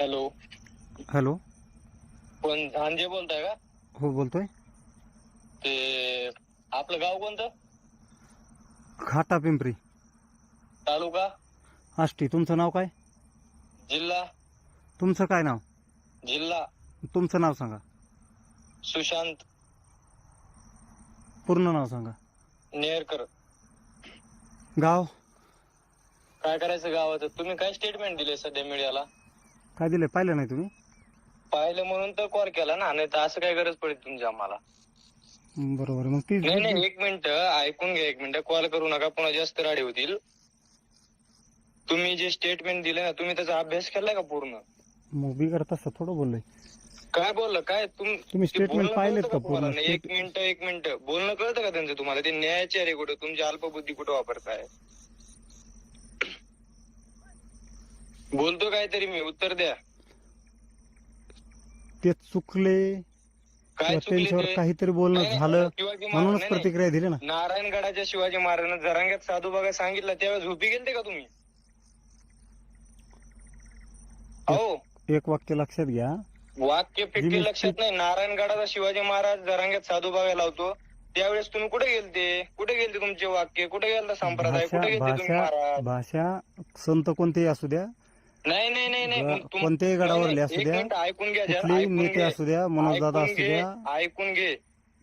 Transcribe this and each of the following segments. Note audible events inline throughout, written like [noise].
Hello. Hello. कोण झांजे बोलताय का? हो बोलतोय. ते आपलं गाव कोणतं? खाटा पिंपरी. तालुका? आष्टी तुमचं नाव काय? जिल्हा? तुमचं काय नाव? जिल्हा. तुमचं नाव सांगा. सुशांत. पूर्ण नाव सांगा. नेरकर. गाव? काय करायचं गावाचं? तुम्ही काय स्टेटमेंट दिले सध्या मीडियाला काय दिलंय? पाहिलं नाही तुम्ही? पाहिलं म्हणून तर कॉल केला ना नाही तर असं काय गरज पडेल तुमची आम्हाला? बरोबर मग ती नाही नाही एक मिनिट ऐकून घ्या एक मिनिट. कॉल करू नका पुन्हा जास्त राडी होतील. तुम्ही जे स्टेटमेंट दिले ना तुम्ही त्याचा अभ्यास केलाय का पूर्ण? मग बिगर तसं थोडं बोललंय. काय बोललं? काय तुम तुम्ही ते statement बोलणं पाहिलेत कळतं का तुम्हाला? पूर्ण? नाही, एक मिनिट एक मिनिट. बोलणं कळतं का त्यांचं तुम्हाला? ते न्यायाचे आहे कुठं तुमची अल्पबुद्धी कुठं वापरताय? बोलतो काहीतरी मी उत्तर द्या. ते चुकले काय चुकले त्यांच्यावर ते? काहीतरी बोलणं नाही, झालं शिवाजी महाराज- म्हणूनच नाही, नाही. प्रतिक्रिया दिली ना. नारायणगडाच्या शिवाजी महाराजांना जरांग्यात साधू बघा सांगितलं त्यावेळेस झोपी गेलते का तुम्ही? हो एक वाक्य लक्षात घ्या. वाक्य जी फिक्की मी लक्षात नाही. नारायणगडाचा शिवाजी महाराज जरांग्यात साधू बघायला होतो त्यावेळेस तुम्ही कुठे गेलते? कुठे गेलते तुमचे वाक्य? कुठे गेलता संप्रदाय? भाषा कुठे गेलते तुम्ही भाषा महाराज? भाषा संत कोणतेही असू द्या नाही नाही नाही नाही. ग- मग तुम- कोणत्याही गडावरले नाही, असू नाही, द्या, एक मिनिट ऐकून घ्या जरा, कुठलेही ऐकून नेते घे. असू द्या मनोजदादा ऐकून असू घे, द्या. ऐकून घे.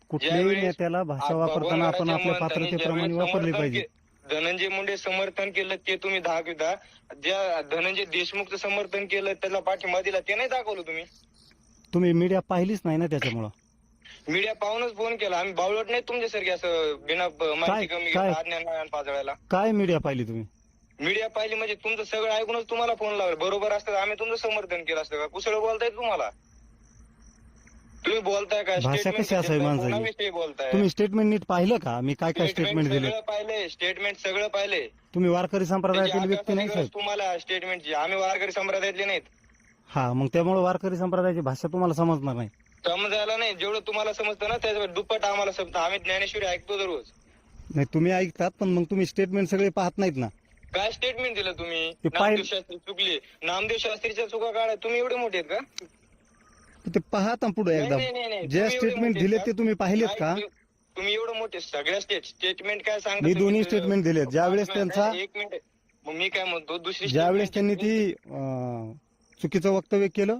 कुठल्याही ज्यावेळेस नेत्याला भाषा वापरताना आपण भगवान आपल्या पात्रतेप्रमाणे ज्यावेळेस वापरली पाहिजे. के- धनंजय मुंडे समर्थन केलं ते तुम्ही दाखविता ज्या धनंजय देशमुखचं समर्थन केलं त्याला पाठिंबा दिला ते नाही दाखवलं तुम्ही? तुम्ही मीडिया पाहिलीच नाही ना त्याच्यामुळं? मीडिया पाहूनच फोन केला. आम्ही बावळट नाही तुमच्यासारखे असं बिना माहिती काय- कमी काय? पाजळायला काय मीडिया पाहिली तुम्ही? मीडिया पाहिली म्हणजे तुमचं सगळं ऐकूनच तुम्हाला फोन लावला. बरोबर असतं तर आम्ही तुमचं समर्थन केलं असतं का? कुसळ बोलताय तुम्हाला. तुम्ही बोलताय का? भाषा कशी असावी माणसाची? कोणाविषयी बोलताय? तुम्ही स्टेटमेंट नीट पाहिलं का? मी काय काय स्टेटमेंट दिले? सगळं पाहिले. स्टेटमेंट सगळं पाहिले. तुम्ही वारकरी त्याची संप्रदायातील व्यक्ती नाही साहेब. गरज तुम्हाला स्टेटमेंटची आम्ही वारकरी संप्रदायातले नाहीत. हा मग त्यामुळे वारकरी संप्रदायाची भाषा तुम्हाला समजणार नाही. समजायला नाही. जेवढं तुम्हाला समजतं ना त्याच्या दुप्पट आम्हाला समजतं. आम्ही ज्ञानेश्वरी ऐकतो दररोज. नाही तुम्ही ऐकतात पण मग तुम्ही स्टेटमेंट सगळे पाहत नाहीत ना. काय स्टेटमेंट दिलं तुम्ही? ते पाय- नामदेव शास्त्री चुकले. नामदेव शास्त्रीच्या चुका काढा तुम्ही एवढे मोठे आहेत का? ते पाहत पुढे नाही, एकदा. नाही, नाही, नाही. जे तुम्ही एवढे स्टेटमेंट मोठे दिले का? ते तुम्ही पाहिलेत नाही, का? तुम्ही- तुम्ही एवढं मोठे सगळ्या स्टेट स्टेटमेंट काय सांगता मी तुम्ही? दोन्ही ते- statement दिलेत. ज्यावेळेस त्यांचा- एक मिनिट मग मी काय म्हणतो? दुसरी ज्यावेळेस statement त्यांनी ती अं, चुकीचं वक्तव्य केलं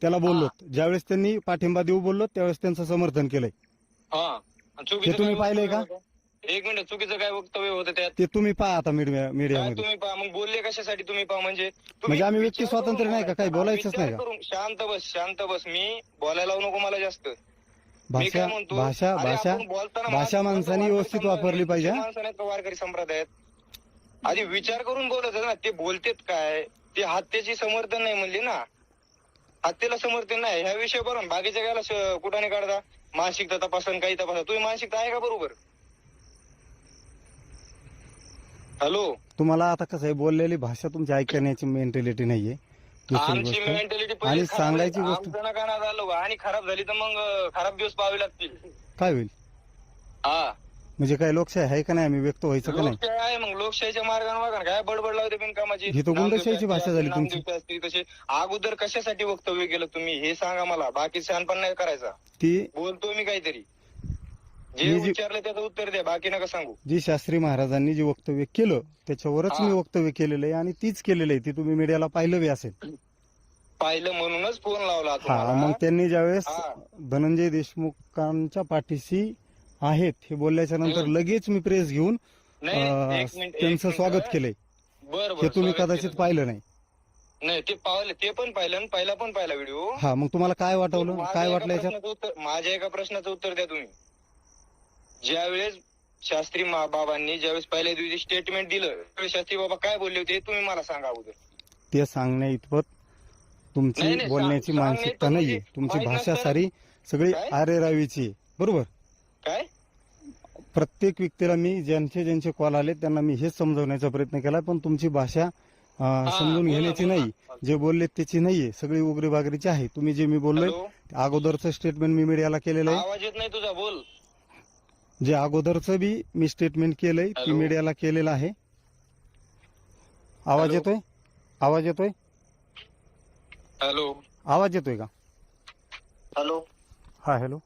त्याला बोललो ज्यावेळेस त्यांनी पाठिंबा देऊ बोललो त्यावेळेस त्यांचं समर्थन केलंय. हा. आणि चुकीचं हे तुम्ही काय पाहिलंय का? होतं? एक मिनिट चुकीचं काय वक्तव्य होतं त्यात? ते तुम्ही पहा आता मीडिया काय मीडियामध्ये. तुम्ही पहा मग बोलले कशासाठी तुम्ही पहा म्हणजे तुम्ही म्हणजे आम्ही व्यक्ती विचार स्वातंत्र्य करून नाही का? काही बोलायचं. बोलायचंच विचार नाही का? करून शांत बस शांत बस. मी बोलायला लावू नको मला जास्त. मी भाषा काय म्हणतो? भाषा अरे भाषा आपण बोलताना भाषा माणसं माणसाने वारकरी व्यवस्थित संप्रदाय- वापरली पाहिजे हा? का वारकरी संप्रदायात. आधी विचार करून बोलत ना ते बोलतेत काय? ते हत्येची समर्थन नाही म्हणले ना? हत्येला समर्थन नाही. ह्या विषय बरोबर बाकीच्या गायला कुठाने काढता? मानसिकता तपासन काही तपासा तुम्ही मानसिकता आहे का बरोबर? हॅलो. तुम्हाला आता कसं आहे बोललेली भाषा तुमची ऐकण्याची मेंटॅलिटी नाहीये. दुसरी आमची गोष्ट. मेंटॅलिटी आणि सांगायची गोष्ट झालं. आणि खराब झाली तर मग अं, खराब दिवस पाहावे लागतील. काय होईल? हा. म्हणजे काय लोकशाही आहे का नाही? आम्ही व्यक्त व्हायचं का नाही? लोकशाही आहे मग. लोकशाहीच्या मार्गाने ना, काय बडबड लावते बिनकामाची ही तर गुंडशाहीची भाषा झाली तुमची. तसे अगोदर कशासाठी वक्तव्य केलं तुम्ही? हे सांगा मला. बाकी शहाणपण नाही करायचा. ती बोलतो मी काहीतरी. जे मी जी- विचारलं त्याचं उत्तर द्या बाकी नका सांगू जी शास्त्री महाराजांनी जे वक्तव्य केलं त्याच्यावरच हा. मी वक्तव्य केलेलं आहे आणि तीच केलेलं आहे ती तुम्ही मीडियाला पाहिलं बी असेल पाहिलं म्हणूनच फोन लावला हा तुम्हाला मग त्यांनी ज्यावेळेस हा. धनंजय देशमुखांच्या पाठीशी आहेत हे बोलल्याच्या नंतर हम्म. लगेच मी प्रेस घेऊन नाही नाही, अं, एक मिनिट एक त्यांचं. स्वागत केलंय बरं हे तुम्ही कदाचित. पाहिलं नाही नाही ते पाहिलं ते पण पाहिलं आणि पहिला पण पाहिला व्हिडिओ हा मग तुम्हाला काय वाटवलं काय वाटलं याच्यात माझ्या एका प्रश्नाचं उत्तर द्या तुम्ही ज्यावेळेस शास्त्री बाबांनी ज्यावेळेस पहिल्या दिवशी स्टेटमेंट दिलं त्यावेळेस शास्त्री बाबा काय बोलले होते हे तुम्ही मला सांगा अगोदर. ते सांगण्या इतपत तुमची नाही, बोलण्याची सांग- मानसिकता नाहीये. तुमची माहीत भाषा सारी सगळी काय? आरेरावीची आहे. बरोबर? काय? प्रत्येक व्यक्तीला मी ज्यांचे ज्यांचे कॉल आले त्यांना मी हेच समजवण्याचा प्रयत्न केला पण तुमची भाषा अं, समजून बोला, घेण्याची बोला. नाही. जे बोलले त्याची नाहीये. सगळी उगरी बागरीची आहे. तुम्ही जे मी बोललोय हॅलो? अगोदरचं स्टेटमेंट मी मीडियाला केलेलं आहे. आवाज येत नाही तुझा बोल. जे अगोदरचं बी मी स्टेटमेंट केलंय ती? मीडियाला केलेलं आहे. आवाज? येतोय? आवाज येतोय? हॅलो आवाज येतोय का? हॅलो हा हॅलो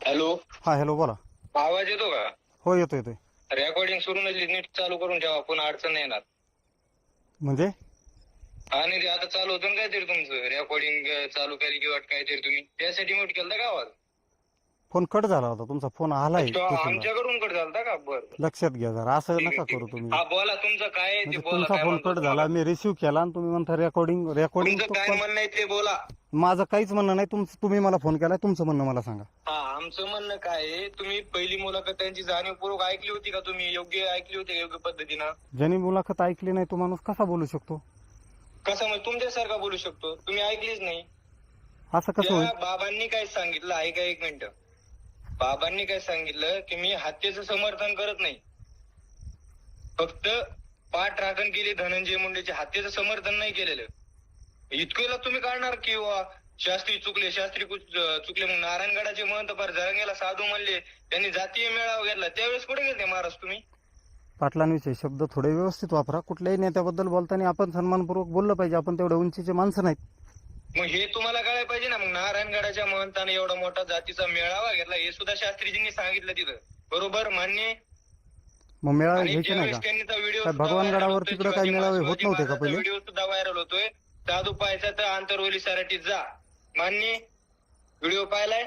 हॅलो हा हॅलो बोला. आवाज येतो का? हो येतो येतोय. रेकॉर्डिंग सुरू नसली नीट चालू करून ठेवा पण अडचण नाही येणार. म्हणजे? आणि ते आता चालू होतं ना काहीतरी तुमचं रेकॉर्डिंग चालू केली किंवा काहीतरी तुम्ही त्यासाठी म्यूट केलं का आवाज? फोन कट झाला होता. तुमचा फोन आलाय तो. आमच्याकडून कट झालता का? बरं. लक्षात घ्या जरा. असं नका करू तुम्ही. हा बोला तुमचं काय आहे ते म्हणजे बोला तुमचा काय फोन कट? झाला. मी रिसिव्ह केला आणि तुम्ही म्हणता रेकॉर्डिंग रेकॉर्डिंग तुमचं काय म्हणणं आहे ते बोला. माझं काहीच म्हणणं नाही. तुमचं तुम्ही मला फोन केलाय. तुमचं म्हणणं मला सांगा. हा आमचं म्हणणं काय आहे? तुम्ही पहिली मुलाखत त्यांची जाणीवपूर्वक ऐकली होती का तुम्ही? योग्य ऐकली होती का योग्य पद्धतीनं? ज्यांनी मुलाखत ऐकली नाही तो माणूस कसा बोलू शकतो? कसं म्हणजे तुमच्यासारखा बोलू शकतो? तुम्ही ऐकलीच नाही. असं कसं होईल? त्या बाबांनी काय सांगितलं? ऐका एक मिनिट. बाबांनी काय सांगितलं की मी हत्येचं समर्थन करत नाही. फक्त पाठ राखण केली धनंजय मुंडेचे हत्येचं समर्थन नाही केलेलं. इतकेला तुम्ही काढणार किंवा शास्त्री चुकले शास्त्री चुकले मग नारायणगडाचे महंत फार जरंगेला साधू म्हणले त्यांनी जातीय मेळावा घेतला त्यावेळेस कुठे गेले महाराज तुम्ही? पाटलांविषयी शब्द थोडे व्यवस्थित वापरा कुठल्याही नेत्याबद्दल बोलताना आपण सन्मानपूर्वक बोललं पाहिजे आपण तेवढ्या उंचीचे माणसं नाहीत. मग हे तुम्हाला कळायला पाहिजे ना मग नारायणगडाच्या महंताने एवढा मोठा जातीचा मेळावा घेतला हे सुद्धा शास्त्रीजींनी सांगितलं तिथं. बरोबर? मान्य? मग मेळावे घ्यायचे नाही का? व्हिडिओ काय सुद्धा भगवान viral गडावर होतोय, तिकडं काय शिवाजी मेळावे होत नव्हते का पहिले? व्हिडिओ सुद्धा व्हायरल होतोय. साधू पाहायचा तर आंतरवली सराटीत जा. मान्य? व्हिडिओ पाहिलाय?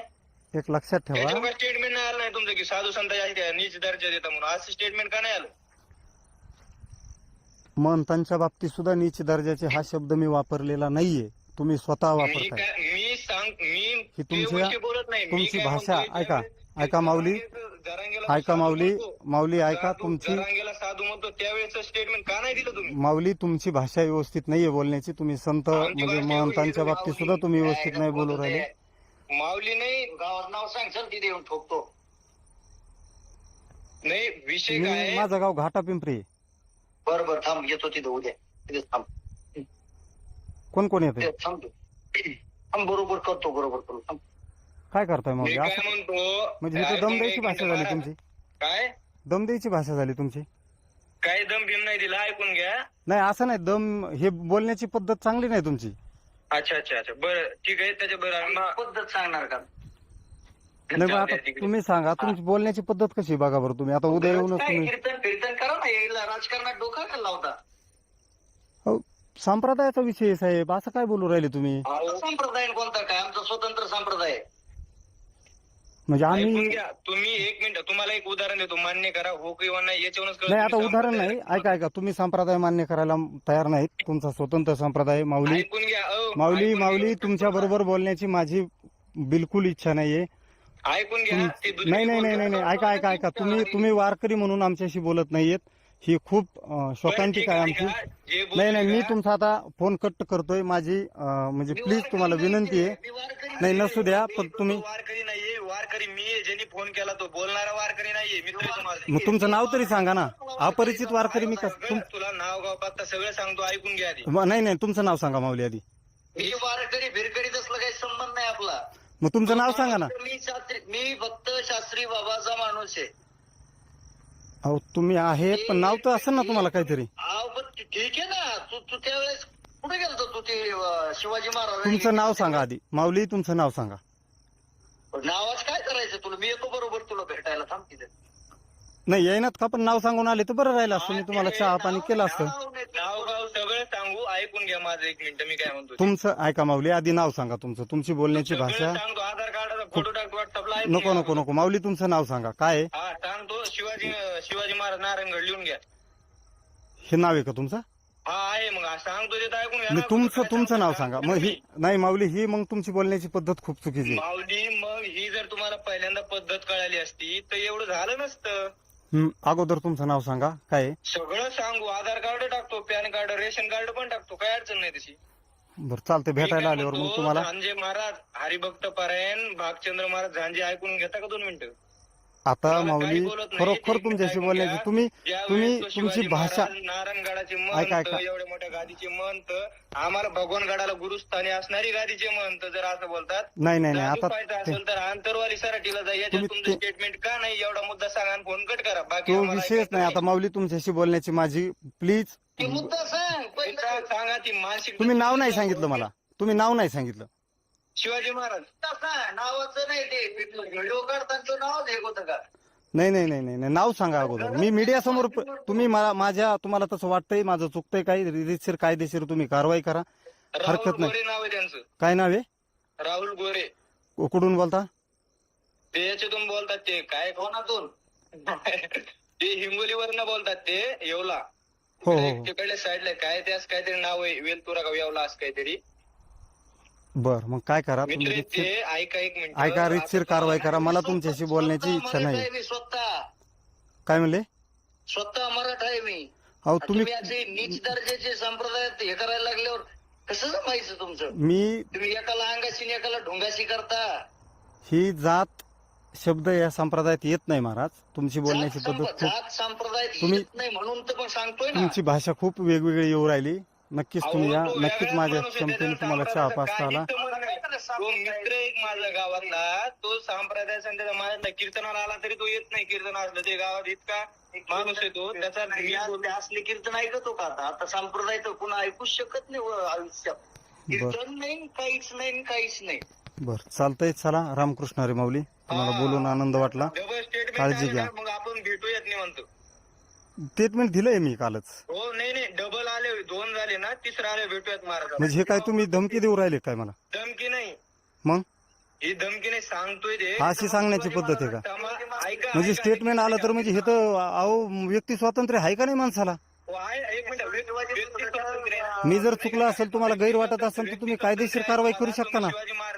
एक लक्षात ठेवा. स्टेटमेंट नाही आलं नाही तुमचं की साधू संत नीच दर्जा देता म्हणून. असं स्टेटमेंट का नाही आलं? महंतांच्या बाबतीत सुद्धा नीच दर्जाचे हा शब्द मी वापरलेला नाहीये. तुम्ही स्वतः मी वापरताय. काय मी सांग मी ही ते तुमच्या- गोष्टी बोलत नाही. मी तुमची काय भाषा म्हणतोय, ऐका ऐका माऊली. जरांगेला ऐका साधू माऊली. म्हणतो, माऊली ऐका साधू- तुमची जरांगेला साधू म्हणतो. त्यावेळेस स्टेटमेंट का नाही दिलं तुम्ही? माऊली तुमची भाषा व्यवस्थित नाहीये बोलण्याची. तुम्ही संत आमची म्हणजे भाषा महंतांच्या बाबतीत माऊली सुद्धा तुम्ही व्यवस्थित नाही बोलू राहिले? माऊली नाही गावात नाव सांग सर तिथे येऊन ठोकतो. नाही विषय मी काय आहे? माझं गाव घाटा पिंपरी आहे. बरं बरं थांब येतो तिथे उद्या. तिथेच थांब. कोण कोण येते थांब बरोबर करतो बरोबर करू. थांब. काय करताय मी माऊली काय असं म्हणतो म्हणजे ऐकून दम द्यायची भाषा झाली. तुमची. काय? दम द्यायची भाषा झाली तुमची. काय दम भीम नाही दिला ऐकून घ्या. नाही असं नाही दम हे बोलण्याची पद्धत चांगली नाही तुमची. अच्छा अच्छा अच्छा. बरं ठीक आहे त्याच्या बरं पद्धत सांगणार का? नाही जाऊ आता द्या तिकडे. तुम्ही सांगा तुमची बोलण्याची पद्धत कशी आहे बघा बरं तुम्ही. आता उद्या येऊनच काय तुम्ही कीर्तन कीर्तन करा ना यायला राजकारणात डोका का लावता? अहो, संप्रदायाचा विषय आहे, साहेब. असं काय बोलू राहिले तुम्ही? आमचा संप्रदाय कोणता काय? आमचा स्वतंत्र संप्रदाय आहे. म्हणजे ऐकून आम्ही घ्या. तुम्ही एक मिनिट. तुम्हाला एक उदाहरण देतो. मान्य करा. हो किंवा नाही याच्यावरूनच कळतं नाही आता तुम्ही उदाहरण संप्रदाय- नाही ऐका ऐका. तुम्ही संप्रदाय मान्य करायला तयार नाहीत. तुमचा स्वतंत्र संप्रदाय माऊली. ऐकून घ्या. अहो, माऊली ऐकून माऊली घ्या. तुमच्या बरोबर बोलण्याची माझी बिलकुल इच्छा नाहीये. ऐकून घ्या. तुम- ते दुसरी नाही नाही नाही नाही नाही. ऐका ऐका ऐका. तुम्ही तुम्ही वारकरी म्हणून आमच्याशी बोलत नाहीयेत. ही खूप अं, शोकांतिक आहे आहे, आमची. नाही नाही मी? तुमचा आता फोन कट करतोय. माझी अं, म्हणजे प्लीज तुम्हाला विनंती आहे. नाही. नसू द्या पण तुम्ही वारकरी नाहीये. वारकरी मी आहे, ज्यांनी फोन केला तो बोलणारा वारकरी नाहीये. तुम्हाला मग तुमचं नाव तरी सांगा ना. अपरिचित वारकरी मी कस तुम तुला नाव गाव पत्ता सगळं सांगतो ऐकून घ्या आधी. म- नाही नाही तुमचं नाव सांगा माऊली आधी. मी वारकरी भिरकरी तसलं काही संबंध नाही आपला. मग तुमचं नाव सांगा ना. मी शास्त्री मी फक्त शास्त्री बाबाचा माणूस आहे. अहो तुम्ही आहे पण नाव तर असेल ना तुम्हाला काहीतरी. अहो पण ते- ठीक आहे ना. तू तू त्यावेळेस कुठे गेलतो तू ते अं, शिवाजी महाराज तुमचं नाव सांगा आधी. माऊली तुमचं नाव सांगा. नावाच काय करायचं तुला? मी येतो बरोबर तुला भेटायला. थांब तिथे नाही येईनात का? पण नाव सांगून आले तर बरं राहिलं असतं. मी तुम्हाला चहा पाणी केलं असतं. नाव नाही, नाव गाव सगळं सांगू. ऐकून घ्या माझं एक मिनिट. मी काय म्हणतो ते. तुमचं ऐका माऊली आधी नाव सांगा तुमचं. तुमची बोलण्याची सगळं भाषा सांगतो. आधार कार्डाचा फोटो टाकतो व्हॉट्सअपला ऐकून नको. नको नको. माऊली तुमचं नाव सांगा. काय आहे? हा महाराज नारायणगड लिहून घ्या. हे नाव आहे का तुमचं? हा आहे मग. सांगतो ते तर ऐकून घ्या. तुमचं काय तुमचं नाव सांगा. मग ही नाही माऊली ही मग तुमची बोलण्याची पद्धत खूप चुकीची आहे. माऊली मग ही जर तुम्हाला पहिल्यांदा पद्धत कळाली असती तर एवढं झालं नसतं. हं, अगोदर तुमचं नाव सांगा. काय आहे? सगळं सांगू. आधार कार्ड टाकतो पॅन कार्ड रेशन कार्ड पण टाकतो. काय अडचण नाही तशी. बरं चालतंय. भेटायला आल्यावर मग तुम्हाला झांजे महाराज हरिभक्त पारायण भागचंद्र महाराज झांजे ऐकून घेता का दोन मिनिटं? आता माऊली. खरोखर तुमच्याशी घ्या. तुम्ही तुम्ही तुमची भाषा नारायणगडाचे ऐका, महंत ऐका. एवढ्या मोठ्या गादीचे महंत आम्हाला भगवानगडाला गुरुस्थानी असणारी गादीचे महंत जर असं बोलतात नाही नाही नाही. आता ते- असेल तर आंतरवाली सराठीला जा याच्यात तुम्ही तुमचं ते- स्टेटमेंट का नाही? एवढा मुद्दा सांगा आणि फोन कट करा. बाकी तो आम्हाला विषयच ऐकायचं नाही. आता माऊली तुमच्याशी बोलण्याची माझी प्लीज ते मुद्दा सांग. ते पहिलं सांग- सांगा ती मानसिक तुम्ही नाव नाही सांगितलं मला. तुम्ही नाव नाही सांगितलं. शिवाजी महाराज. नावाचं नाही ते. व्हिडिओ काढताना नाव हे होतं का? नाही नाही नाही नाही नाही. नाव सांगा अगोदर. मी मीडिया समोर तुम्ही मला माझ्या तुम्हाला तसं वाटतंय माझं चुकतंय काही. रितशीर कायदेशीर तुम्ही कारवाई करा. राहुल हरकत नाही. गोरे नाव आहे त्यांचं. काय नाव आहे? राहुल गोरे. कुठून बोलता? ते याच्यातून बोलतात ते. काय कोणातून? [laughs] ते हिंगोलीवरनं बोलतात ते येवला. हो हो हो. तिकडल्या साईडला काय ते असं काहीतरी नाव आहे? वेलतुरा का येवला असं काहीतरी. बर मग काय करा तुम्ही मित्र ते ऐका एक मिनिट. ऐका रितशीर कारवाई करा. मला तुमच्याशी बोलण्याची स्वतः इच्छा मराठा नाही. आहे मी स्वतः. काय म्हणले? स्वतः मराठा आहे मी. अहो तुम्ही तुम्ही असे नीच दर्जाचे संप्रदाय हे करायला लागल्यावर कसं जमायचं तुमचं? मी तुम्ही एकाला अंगाशी आणि एकाला ढोंगाशी करता. ही जात शब्द या संप्रदायात येत नाही महाराज. तुमची बोलण्याची जात पद्धत संप- खूप जात संप्रदाय तुम्ही- येत नाही म्हणून तर पण सांगतोय ना. तुमची भाषा खूप वेगवेगळी येऊ राहिली. नक्कीच तुम्ही या. नक्कीच माझ्या क्षमतेने तुम्हाला चहा पाचता आला. तो मित्र एक माझा गावातला तो संप्रदाय त्याचा माझ्या कीर्तनाला आला तरी तो येत नाही कीर्तन असलं. ते गावात इतका माणूस आहे तो. त्याचा असले कीर्तन ऐकतो का आता? आता संप्रदाय तर कुणा ऐकूच शकत नाही आयुष्यात. कीर्तन नाही काहीच नाही काहीच नाही. बर चालतंय. चला रामकृष्ण हरी माऊली. तुम्हाला हा. बोलून आनंद वाटला. डबल स्टेटमेंट काळजी घ्या. मग आपण भेटूयात नाही म्हणतो स्टेटमेंट दिलंय मी कालच. हो नाही नाही डबल आले दोन झाले ना तिसरा आले भेटूयात महाराज म्हणजे हे काय तुम्ही धमकी देऊ राहिले काय मला? धमकी नाही. मग? ही धमकी नाही सांगतोय ते. अशी सांगण्याची पद्धत आहे का? ऐका म्हणजे ऐका, स्टेटमेंट आलं तर म्हणजे हे तर अहो व्यक्ती स्वातंत्र्य आहे का नाही माणसाला? हो, आहे, एक मिनिट व्यक्ती स्वातंत्र्य आहे. मी जर चुकलं असेल तुम्हाला गैर वाटत असेल तर तुम्ही कायदेशीर कारवाई करू शकता ना. शिवाजी महाराज